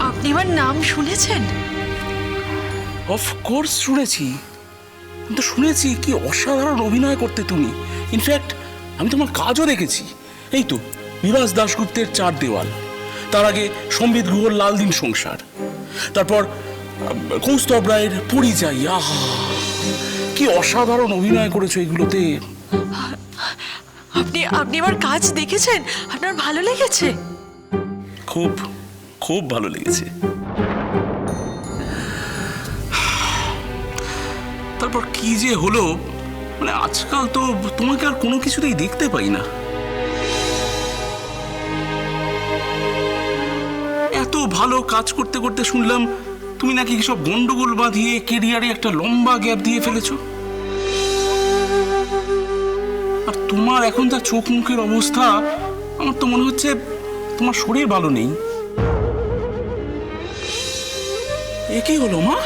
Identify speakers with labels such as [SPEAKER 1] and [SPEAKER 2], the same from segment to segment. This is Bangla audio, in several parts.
[SPEAKER 1] আপনি আমার নাম শুনেছেন?
[SPEAKER 2] অফকোর্স শুনেছি। কিন্তু শুনেছি কি অসাধারণ অভিনয় করতে তুমি। ইনফ্যাক্ট আমি তোমার কাজও দেখেছি। এই তো বিভাস দাশগুপ্তের চার দেওয়াল। তার আগে সম্বিত গুহর লাল দিন সংসার। তারপর কৌস্তব রায়ের পরিযায়ী আহা কি অসাধারণ অভিনয় করেছ এগুলোতে।
[SPEAKER 1] আপনি আপনি আমার কাজ দেখেছেন? আপনার ভালো লেগেছে?
[SPEAKER 2] খুব। খুব ভালো লেগেছে। তারপর কি যে হলো মানে আজকাল তো তোমাকে আর কোনো কিছুতেই দেখতে পাই না। এত ভালো কাজ করতে করতে শুনলাম, তুমি নাকি সব গন্ডগোল বাঁধিয়ে কেরিয়ারে একটা লম্বা গ্যাপ দিয়ে ফেলেছো। আর তোমার এখন যা চোখ মুখের অবস্থা, আমার তো মনে হচ্ছে তোমার শরীর ভালো নেই। এ কি হলো, মা?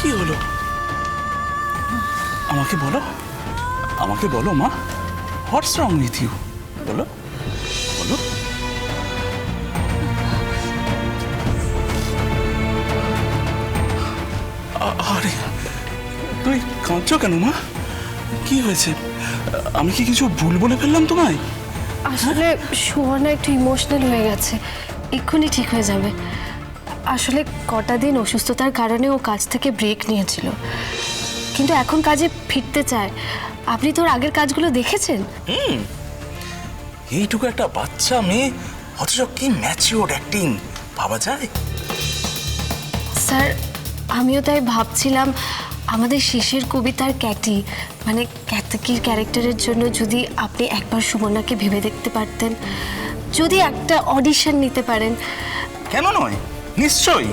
[SPEAKER 2] কি হলো? আমাকে বলো। আমাকে বলো, মা। হোয়াটস রং উইথ ইউ বলো। বলো। আরে তুই কাঁদছো কেন, মা? কি হয়েছে? আমি কি কিছু ভুল বলে ফেললাম তোমায়?
[SPEAKER 3] আসলে সুবর্ণা একটু ইমোশনাল হয়ে গেছে। এক্ষুনি ঠিক হয়ে যাবে। আসলে কটা দিন অসুস্থতার কারণে ও কাজ থেকে ব্রেক নিয়েছিল। কিন্তু এখন কাজে ফিরতে চায়। আপনি তোর আগের কাজগুলো দেখেছেন?
[SPEAKER 2] এইটুকু একটা বাচ্চা মেয়ে অথচ কি ম্যাচিওর অ্যাক্টিং ভাবা যায়?
[SPEAKER 3] স্যার আমিও তাই ভাবছিলাম। আমাদের শেষের কবিতার ক্যাটি মানে ক্যাতকির ক্যারেক্টারের জন্য যদি আপনি একবার সুবর্ণাকে ভেবে দেখতে পারতেন যদি একটা অডিশন নিতে পারেন।
[SPEAKER 2] কেন নয়? নিশ্চয়ই।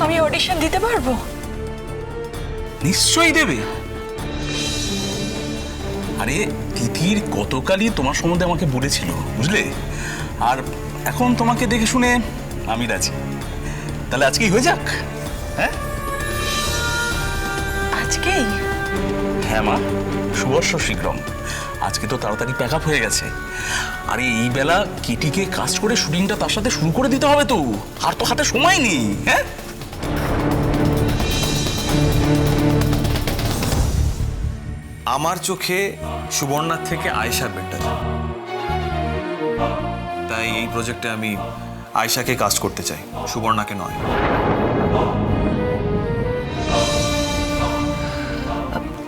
[SPEAKER 1] আমি অডিশন দিতে পারব?
[SPEAKER 2] নিশ্চয়ই দেবে। আরে তিথির গতকালই তোমার সম্বন্ধে আমাকে বলেছিল বুঝলে? আর এখন তোমাকে দেখে শুনে আমি রাজি তাহলে আজকেই হয়ে যাক? হ্যাঁ?
[SPEAKER 1] আজকেই?
[SPEAKER 2] হ্যাঁ মা শুভর্ষ শীঘ্রম। আজকে তো তাড়াতাড়ি প্যাক আপ হয়ে গেছে। আরে এই বেলা কেটিকে কাজ করে শুটিংটা তার সাথে শুরু করে দিতে হবে তো। আর তো হাতে সময় নেই হ্যাঁ?
[SPEAKER 4] আমার চোখে সুবর্ণার থেকে আয়শা বেটার তাই এই প্রজেক্টে আমি আয়শাকে কাস্ট করতে চাই। সুবর্ণাকে নয়।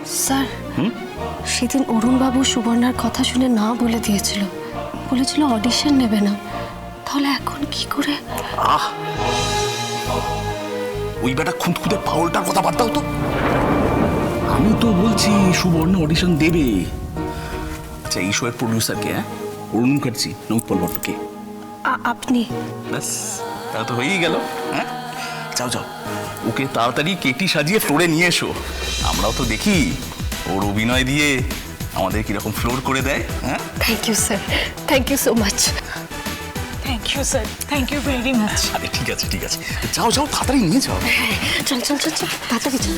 [SPEAKER 3] স্যার সেদিন অরুণবাবু সুবর্ণার কথা শুনে না বলে দিয়েছিল। বলেছিল অডিশন নেবে না। তাহলে এখন কি করে?
[SPEAKER 2] আহ! ওই বেটা খুঁতখুঁতে পাউলটার কথা বাদ দাও তো। আমি তো বলছি সুবর্ণ অডিশন দেবে। আচ্ছা এই শোয়ের প্রডিউসারকে হ্যাঁ? অরুণ মুখার্জি না উৎপল ভট্টকে।
[SPEAKER 3] আপনি?
[SPEAKER 2] ব্যাস তাহলে তো হয়েই গেল হ্যাঁ? যাও যাও। ওকে তাড়াতাড়ি কেটি সাজিয়ে ফ্লোরে নিয়ে এসো। আমরাও তো দেখি ওর অভিনয় দিয়ে আমাদের কীরকম ফ্লোর করে দেয় হ্যাঁ?
[SPEAKER 3] Thank you sir thank you so much
[SPEAKER 1] thank you sir thank you very much
[SPEAKER 2] আরে ঠিক আছে ঠিক আছে। যাও যাও তাড়াতাড়ি নিয়ে যাও।
[SPEAKER 3] চল চল চল চল তাড়াতাড়ি চল।